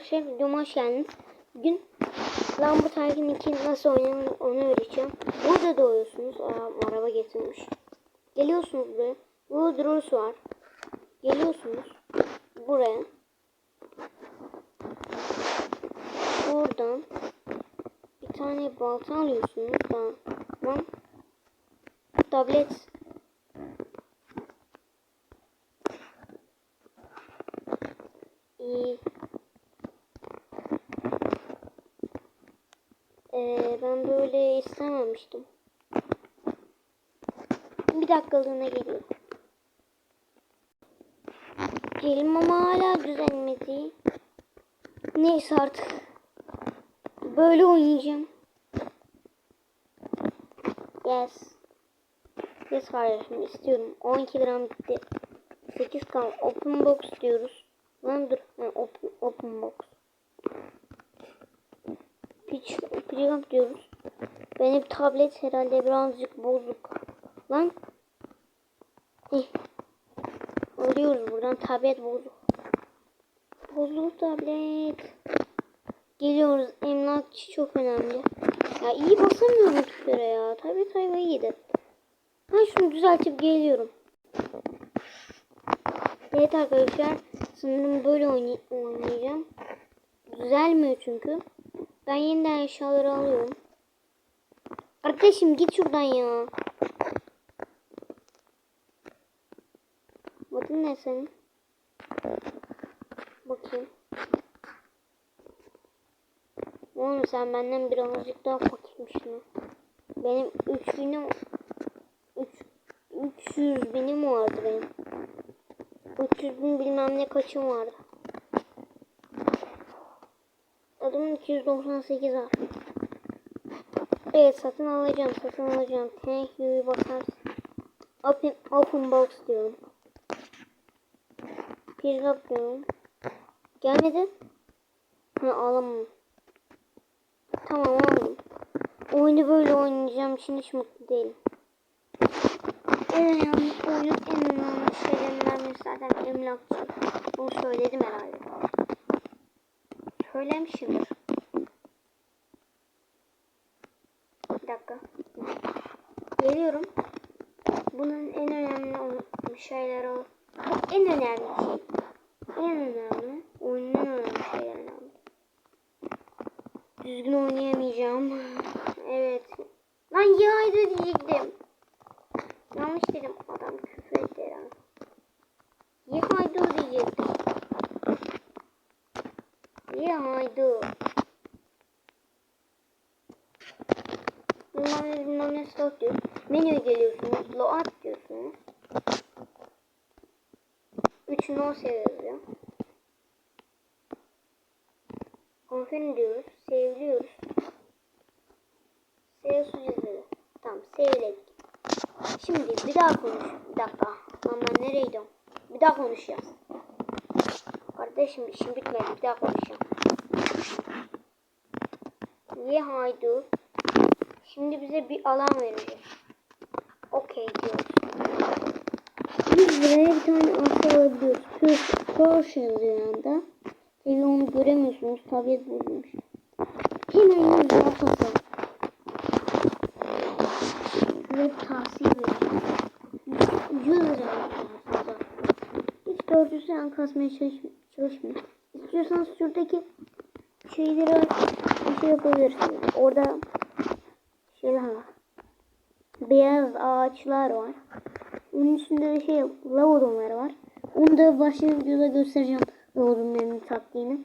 arkadaşlar videoma hoş geldiniz. Bugün Lamborghini 2 nasıl oynanır onu öğreteceğim. Burada doğuyorsunuz. Aa, araba getirmiş. Geliyorsunuz buraya. Burada Drus var. Geliyorsunuz buraya. Buradan bir tane balta alıyorsunuz. Tamam. Tablet İyi. Ee, ben böyle istememiştim. Bir dakikalığına geliyor. Gelim ama hala düzelmedi. Neyse artık. Böyle oynayacağım. Yes. Yes kardeşim istiyorum. 12 liram bitti. 8 kan open box diyoruz. Lan dur. Ha, open, open box. Pitch, pitch diyoruz. Benim tablet herhalde birazcık bozuk. Lan. Heh. Buradan tablet bozuk. Bozuk tablet. Geliyoruz. Emlakçı çok önemli. Ya iyi basamıyorum tuşlara ya. Tablet hayvayı yedi. Ben şunu düzeltip geliyorum. Evet arkadaşlar sanırım böyle oynay oynayacağım. Düzelmiyor çünkü. Ben yeniden eşyaları alıyorum. Arkadaşım git şuradan ya. Adın ne senin? Bakayım. Oğlum sen benden birazcık daha fakirmişsin. Benim 3 binim 3 300 binim vardı benim. 300 bin bilmem ne kaçım vardı. Adımın 298 var. Evet satın alacağım satın alacağım. Thank you'yu basarsın. Open, open box diyorum. Pick up diyorum. Gelmedi. Ha alamam. Tamam aldım. Oyunu böyle oynayacağım. Şimdi hiç mutlu değilim. En önemli oyunun en önemli şeylerinden biri zaten emlakçı. Bunu söyledim herhalde. Söylemişimdir. Bir dakika. Geliyorum. Bunun en önemli şeyleri o. En önemli şey. En önemli. Oyunun önemli şeylerinden biri. Düzgün oynayamayacağım. evet. Lan yaydı diyecektim. Yanlış dedim. Adam küfür etti herhalde. Ye haydu diyecektim. Ye haydu. Bilmem ne bilmem ne stop diyor. Menüye geliyorsunuz. Load diyorsunuz. 3 no yazıyor. Confirm diyoruz. Save'liyoruz. Save sucukları. Tamam save'ledik. Şimdi bir daha konuş. Bir dakika. Lan ben nereye gidiyorum? Bir daha konuşacağız. Kardeşim işim bitmedi. Bir daha konuşacağım. Ye haydu. Şimdi bize bir alan verecek. Okey diyoruz. Biz buraya bir tane arsa alabiliyoruz. Porsche yazıyor yanında. Tabii onu göremiyorsunuz. Tablet bozulmuş. Hemen yüz arkası. Size tavsiye veriyorum. 100 lira. Hiç 400 lira kasmaya çalış çalışmayın. İstiyorsanız şuradaki şeyleri bir şey yapabilirsiniz. Orada şeyler var. Beyaz ağaçlar var. Onun üstünde de şey lavabonlar var. Onu da başka videoda göstereceğim lavabonların taktiğini.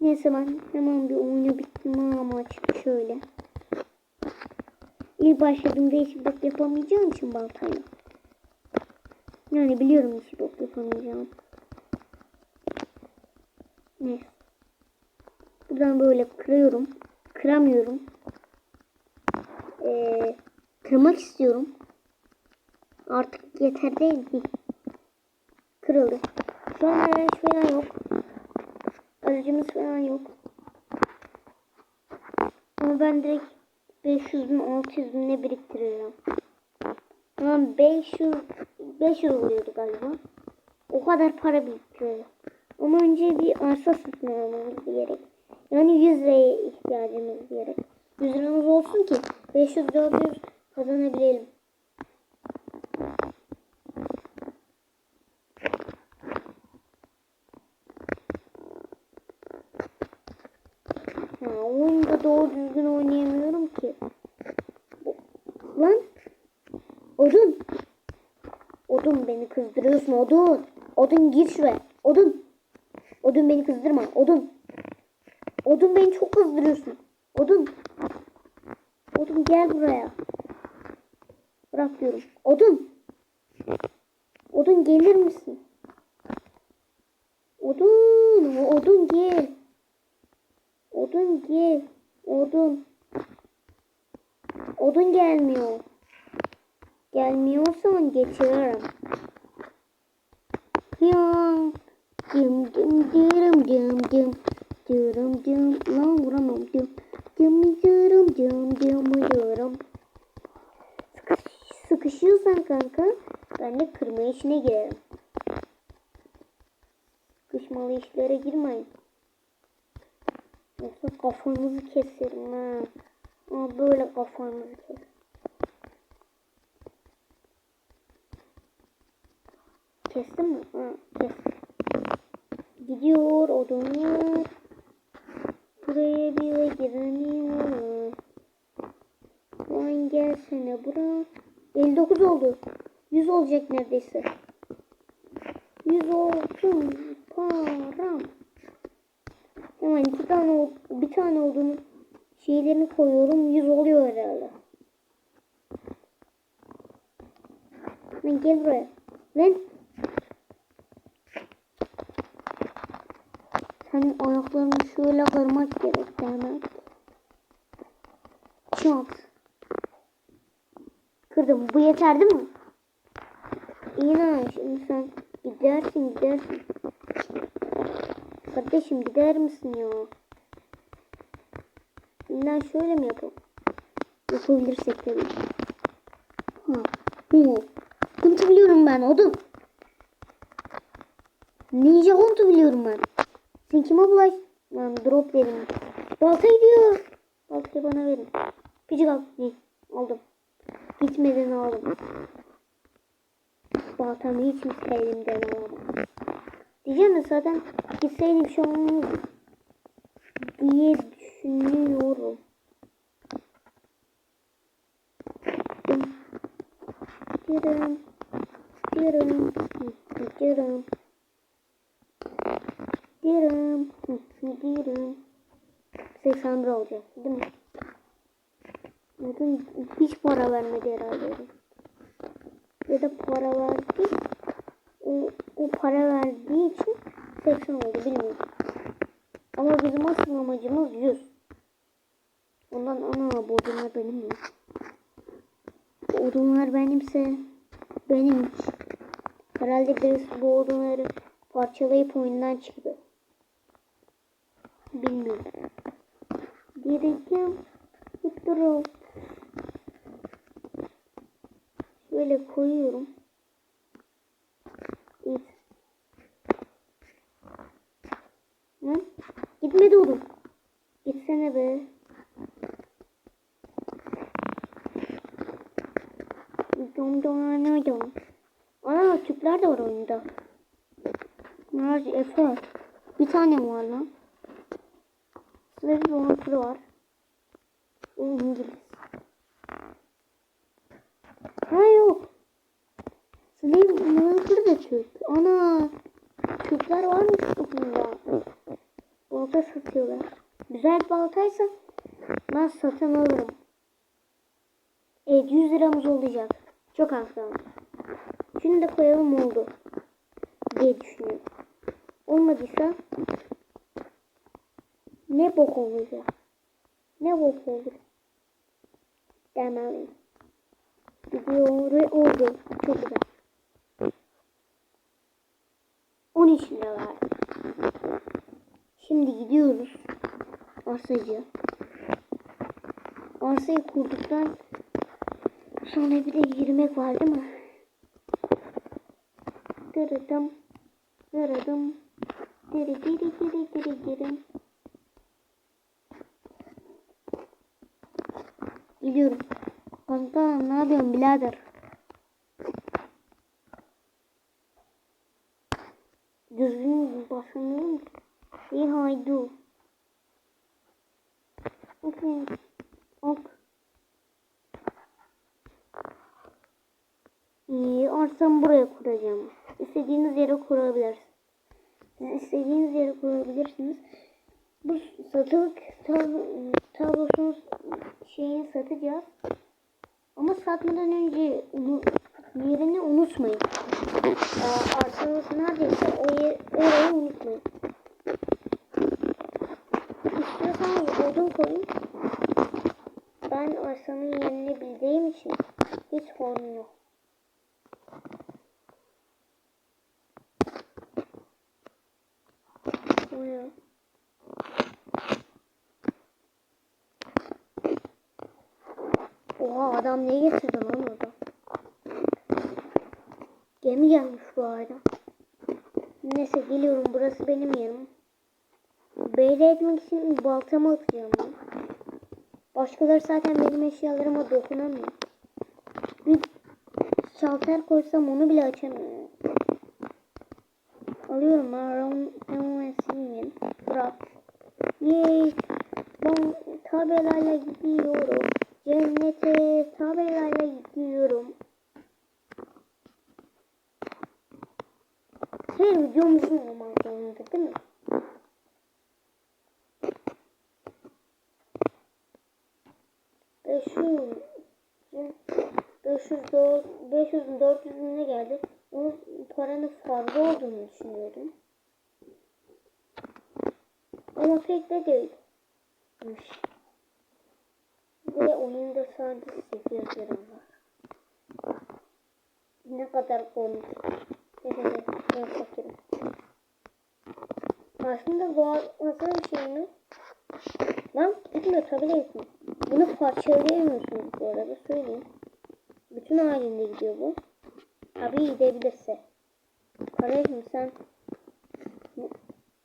Neyse ben hemen bir oyunu bitirme amaçlı şöyle. İlk başladığımda hiç bok yapamayacağım için baltayla. Yani biliyorum hiç bok yapamayacağım. Neyse. Buradan böyle kırıyorum. Kıramıyorum. Ee, kırmak istiyorum. Artık yeter değil mi? Kırıldı. Şu an araç falan yok. Aracımız falan yok. Ama ben direkt 500 bin 600 bin ne biriktiriyorum. Tamam 500 500 oluyordu galiba. O kadar para biriktiriyorum. Ama önce bir arsa satın almamız gerek. Yani 100 liraya ihtiyacımız gerek. 100 liramız olsun ki 500-400 kazanabilelim. Ha, oyunda doğru düzgün oynayamıyorum ki. Lan Odun. Odun beni kızdırıyorsun Odun. Odun gir şuraya. Odun. Odun beni kızdırma. Odun. Odun beni çok kızdırıyorsun. Odun. Odun gel buraya. Bırak diyorum. Odun. Odun gelir misin? Odun. Odun gel. Odun gel. Odun. Odun gelmiyor. Gelmiyorsan geçiririm. Ya. Dım dım dırım dım dım. Dırım dım. Lan vuramam dım. Dım dım dım dırım. Sıkış- Sıkışıyorsan kanka ben de kırma işine girerim. Sıkışmalı işlere girmeyin. Yoksa kafanızı keserim ha. Ama böyle kafanızı keserim. Kestin mi? Ha, kes. Gidiyor odunlar. Buraya bile giremiyor. Lan gelsene bura. 59 oldu. 100 olacak neredeyse. 100 olsun param. Hemen iki tane bir tane olduğunu şeylerini koyuyorum. 100 oluyor herhalde. Lan gel buraya. Lan Senin ayaklarını şöyle kırmak gerek demek. Çat. Kırdım. Bu yeterdi mi? İyi lan şimdi sen gidersin gidersin. Kardeşim gider misin ya? Şimdiden şöyle mi yapalım? Yapabilirsek tabii. Ha. Hı. Kutu biliyorum ben odun. Ninja kontu biliyorum ben. Sen kime bulaş? Lan drop verin. Balta gidiyor. Baltayı bana verin. Küçük al. Ne? Aldım. Gitmeden aldım. Baltamı hiç mi elimden alamam. Diyeceğim de zaten gitseydim şu an diye düşünüyorum. Dım. Dırım. Dırım. Dırım. Diyorum. Hı, Diyorum. 81 olacak değil mi? Bugün hiç para vermedi herhalde. Ya da para verdi. O, o para verdiği için 80 oldu bilmiyorum. Ama bizim asıl amacımız 100. Ondan ana bu odunlar benim mi? Odunlar benimse benimmiş. Herhalde birisi bu odunları parçalayıp oyundan çıktı. Bilmiyorum. Gireceğim. Dur. Şöyle koyuyorum. Git. Lan gitmedi oğlum. Gitsene be. Dom dom dom dom. Ana Türkler de var oyunda. Bunlar Efe. Bir tane var lan? Sırada bir unuturu var. O İngiliz. Ha yok. Slave Manager da Türk. Ana. Türkler varmış bunda. Balta satıyorlar. Güzel baltaysa ben satın alırım. Evet 100 liramız olacak. Çok az kaldı. Şunu da koyalım oldu. Diye düşünüyorum. Olmadıysa ne bok olacak? Ne bok olur? Demeliyim. Gidiyor ve oldu. Çok güzel. 13 lira verdim. Şimdi gidiyoruz. Arsacı. Arsayı kurduktan sonra bir de yürümek var değil mi? Dırıdım. dırıdım. Diri diri diri diri dirim. Gidiyorum. Kanka ne yapıyorsun birader? Düzgün başlamıyorum ki. İyi haydu. Okey. Ok. İyi arsamı buraya kuracağım. İstediğiniz yere kurabilirsiniz. Siz istediğiniz yere kurabilirsiniz. Bu satılık tab- tablosunun şeyini satacağız. Ama satmadan önce yerini unutmayın. Aa, arsanız neredeyse o yer, orayı unutmayın. İstiyorsanız odun koyun. Ben arsanın yerini bildiğim için hiç sorun yok. O ya. Oha adam ne getirdi lan orada? Gemi gelmiş bu arada. Neyse geliyorum burası benim yerim. Belli etmek için baltamı atacağım ben. Başkaları zaten benim eşyalarıma dokunamıyor. Bir şalter koysam onu bile açamıyor. Alıyorum Aaron Emesin'in Fırat. Yay! Ben tabelayla gidiyorum. Cennete tabelayla gidiyorum. Her videomuzun olmak zorunda değil mi? Beş yüz, beş yüz, dört, beş yüz, dört yüzüne geldi. Onun paranın fazla olduğunu düşünüyordum. Ama pek de değilmiş. Ve oyunda sadece 8 lira var. Ne kadar komik. Ben fakirim. Aslında bu nasıl bir şey mi? Lan gitmiyor tabii gitmiyor. Bunu parçalayamıyorsunuz bu arada söyleyeyim. Bütün halinde gidiyor bu. Abi gidebilirse. Kardeşim sen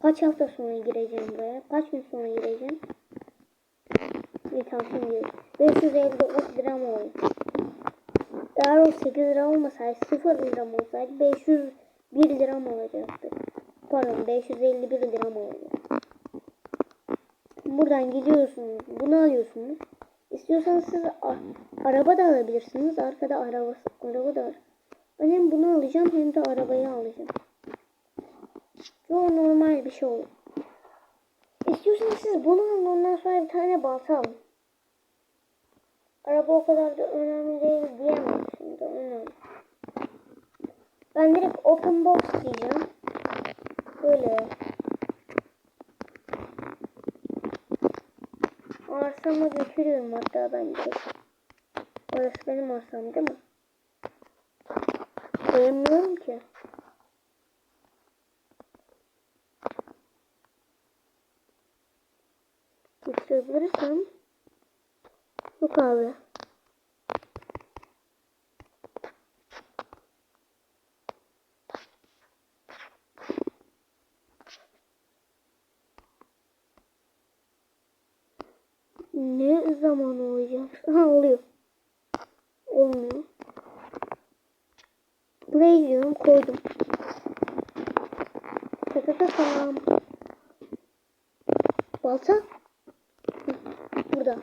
kaç hafta sonra gireceğim buraya? Kaç gün sonra gireceğim? Bir tamam şimdi 559 lira mı oldu? Eğer o 8 lira olmasaydı 0 lira mı olsaydı 501 lira mı olacaktı? Pardon 551 lira mı oldu? Buradan gidiyorsunuz. Bunu alıyorsunuz. İstiyorsanız siz araba da alabilirsiniz. Arkada araba, araba da var. Ben hem bunu alacağım hem de arabayı alacağım. Çok normal bir şey olur. İstiyorsanız siz bunu alın ondan sonra bir tane balta alın. Araba o kadar da önemli değil diyemem şimdi önemli. Ben direkt open box diyeceğim. Böyle. Arsama götürüyorum hatta ben de. Orası benim arsam değil mi? Koyamıyorum ki. Getirebilirsem. Yok abi. Ne zaman olacak? Ha oluyor. Olmuyor. Buraya gidiyorum koydum. Takata tamam. Balta. Hı, Burada.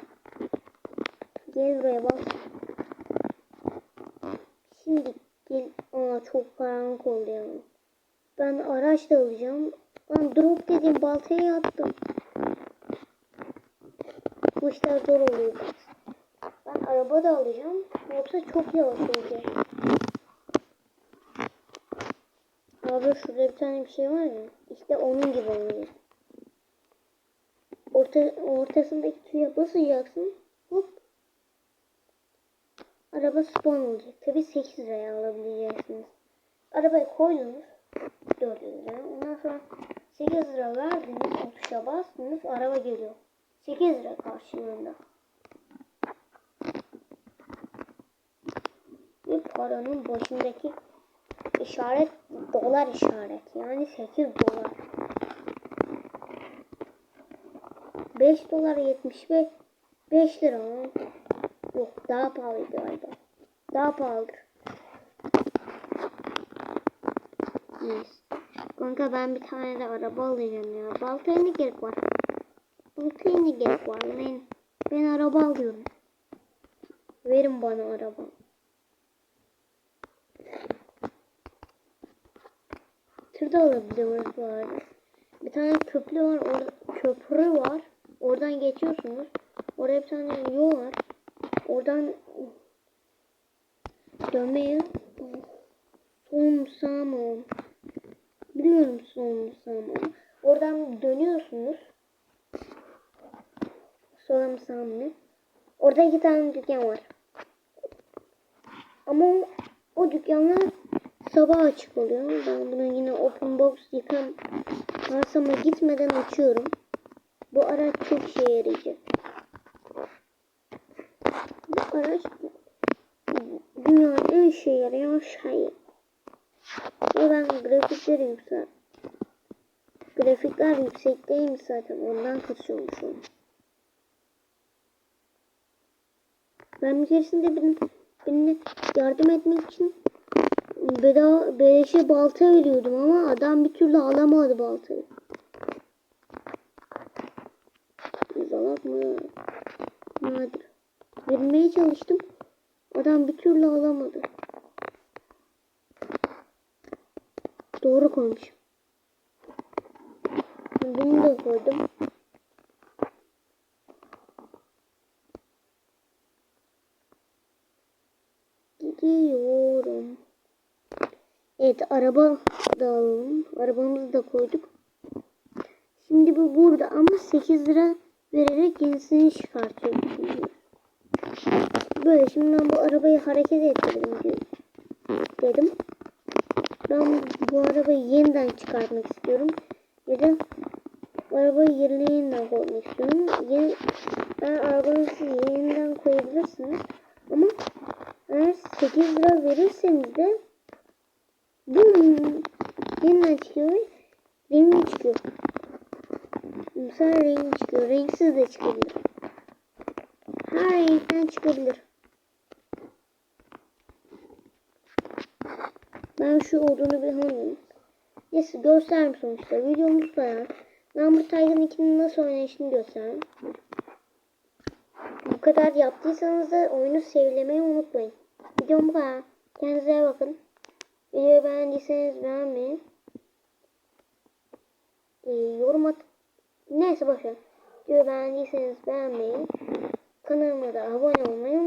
Gel buraya bak. Şimdi gel. Aa çok karanlık oldu ya. Ben araç da alacağım. Lan drop dediğim baltayı attım. Bu işler zor oluyor. Ben araba da alacağım. Yoksa çok yavaş olacak. Abi şurada bir tane bir şey var ya. İşte onun gibi olacak. Orta, ortasındaki tüye basacaksın. Hop. Araba spawn olacak. Tabi 8 liraya alabileceksiniz. Arabayı koydunuz. 400 lira. Ondan sonra 8 lira verdiniz. O tuşa bastınız. Araba geliyor. 8 lira karşılığında. Ve paranın başındaki işaret dolar işaret. Yani 8 dolar. 5 dolar 75 5 lira? Yok daha pahalıydı galiba. Daha pahalıdır. Neyse. Kanka ben bir tane de araba alacağım ya. Baltaya ne gerek var? Baltaya ne gerek var? Ben, ben araba alıyorum. Verin bana araba. Tır da alabiliyoruz bu arada. Bir tane köprü var. Orada, köprü var. Oradan geçiyorsunuz. Oraya bir tane yol var. Oradan dönmeyi son sağ mı? Bilmiyorum son mı? Oradan dönüyorsunuz. Sağ mı? Orada iki tane dükkan var. Ama o, dükkanlar sabah açık oluyor. Ben bunu yine open box yıkam kasama gitmeden açıyorum. Bu araç çok işe yarayacak. Araç dünyanın en işe yarayan şeyi. Ve ben grafikleri yüksel. Grafikler yüksek değilmiş zaten. Ondan kısıyormuşum. Ben bir keresinde birine yardım etmek için bedava beleşe balta veriyordum ama adam bir türlü alamadı baltayı. Zalak mı? Nadir. Vermeye çalıştım. Adam bir türlü alamadı. Doğru koymuşum. Bunu da koydum. Gidiyorum. Evet araba da alalım. Arabamızı da koyduk. Şimdi bu burada ama 8 lira vererek yenisini çıkartıyor. Böyle şimdi ben bu arabayı hareket ettireyim dedim. Ben bu arabayı yeniden çıkartmak istiyorum. Ya da arabayı yerine yeniden koymak istiyorum. Yeni, ben arabanızı yeniden koyabilirsiniz. Ama eğer 8 lira verirseniz de bum yeniden çıkıyor. Rengi çıkıyor. Mesela rengi çıkıyor. Renksiz de çıkabilir. Her renkten çıkabilir. Ben şu olduğunu bir hanım. Neyse göstereyim sonuçta. Videomuz bayağı. Number Tiger 2'nin nasıl oynayışını göstereyim. Bu kadar yaptıysanız da oyunu sevlemeyi unutmayın. Videom bu kadar. Kendinize bakın. Videoyu beğendiyseniz beğenmeyin. Ee, yorum at. Neyse boşver. Videoyu beğendiyseniz beğenmeyi. Kanalıma da abone olmayı